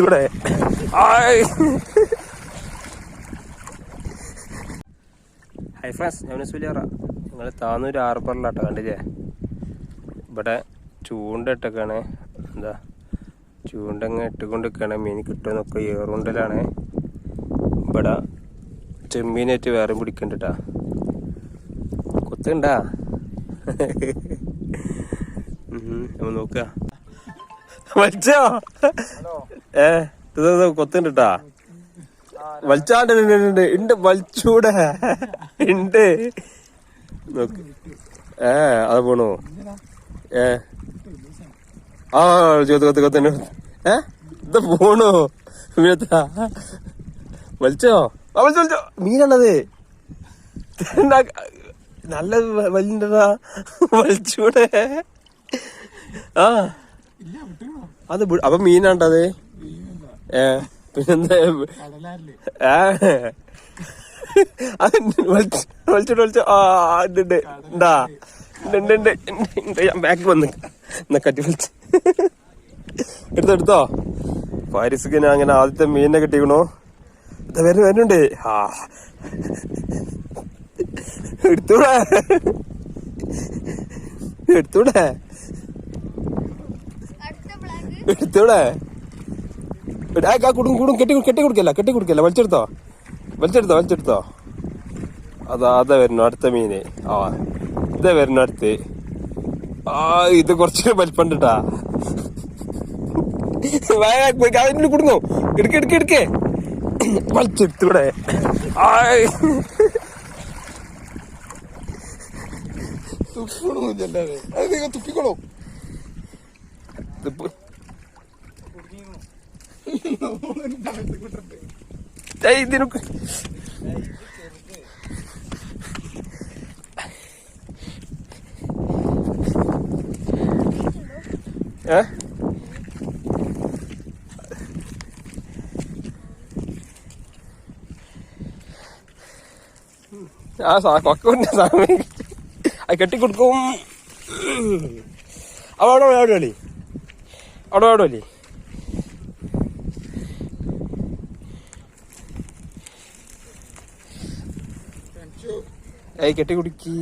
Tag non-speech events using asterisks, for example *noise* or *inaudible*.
ആയ്. Hi friends ഞാൻ സുലിയറ നിങ്ങൾ താന്നൂർ ഹാർബറിലാട്ടോ കണ്ടില്ലേ? ഇവിടെ ചൂണ്ട ഇട്ടൊക്കെയാണ് എന്താ? ചൂണ്ടങ്ങ് ഇട്ടുകൊണ്ടിരിക്കുകയാണ് മീൻ കിട്ടുമെന്നൊക്കെ ഏറുണ്ടലാണ്. ഇവിടെ ചെമ്മീനായിട്ട് വേറെ പിടിക്കണ്ടാ കൊത്തുണ്ടാ? നമ്മൾ നോക്ക. *laughs* വലിച്ചോ ഏ ഇത് ഇത് കൊത്തുണ്ടാ വലിച്ചാണ്ട് ഉണ്ട്, ഉണ്ട്, ഉണ്ട്. വലിച്ചൂടെ ഉണ്ട് നോക്ക്. ഏ അത് പോണു. ഏ. ആ ചോത്ത് കൊത്ത് കൊത്ത് ഏ ഇത് പോണു. വീഴത്താ വലിച്ചോ ആ വലിച്ചോ വലിച്ചോ മീനാണത്. നല്ല വലിണ്ടാ വലിച്ചൂടെ ആ. അത് അപ്പൊ മീനാണ്ടത്? ഏ പിന്നെന്താ? ഏ. അത് വലിച്ച് വലിച്ചിട്ട് വലിച്ചു ആ ഉണ്ട് ഉണ്ട് ഉണ്ടാ ഉണ്ട് ഉണ്ട് ഉണ്ട് ഉണ്ട് ഞാൻ ബാക്ക് വന്ന് എന്നാ കട്ടി വലിച്ച്. എടുത്തോ എടുത്തോ? പാരിസിക്കിന് അങ്ങനെ ആദ്യത്തെ മീനിനെ കിട്ടിക്കണോ. വരും വരുന്നു വരുന്നുണ്ട് ആ. എടുത്തൂടെ? എടുത്തൂടെ? എടുത്തൂടെ? കുടും കൂടും കെട്ടി കെട്ടി കൊടുക്കല്ല കെട്ടി കൊടുക്കല്ല. വലിച്ചെടുത്തോ? വലിച്ചെടുത്തോ വലിച്ചെടുത്തോ? അതാ അതാ വരുന്നു അടുത്ത മീന് ആ ഇതാ വരുന്നു അടുത്ത്. ആ ഇത് കുറച്ച് വലിപ്പണ്ടിട്ടാ കുടുങ്ങോ? എടുക്ക എടുക്ക എടുക്കേ. വലിച്ചെടുത്തൂടെ. ആയ്. തുപ്പിക്കോളൂ. ഇതിനൊക്കെ. ഏ? ആ സാ കൊക്കുണ്ട് സാമി അത് കെട്ടിക്കൊടുക്കും. അവിടെ അവിടെ അവിടെ അവിടെ അവിടെ এই ক্যাটাগরি কি?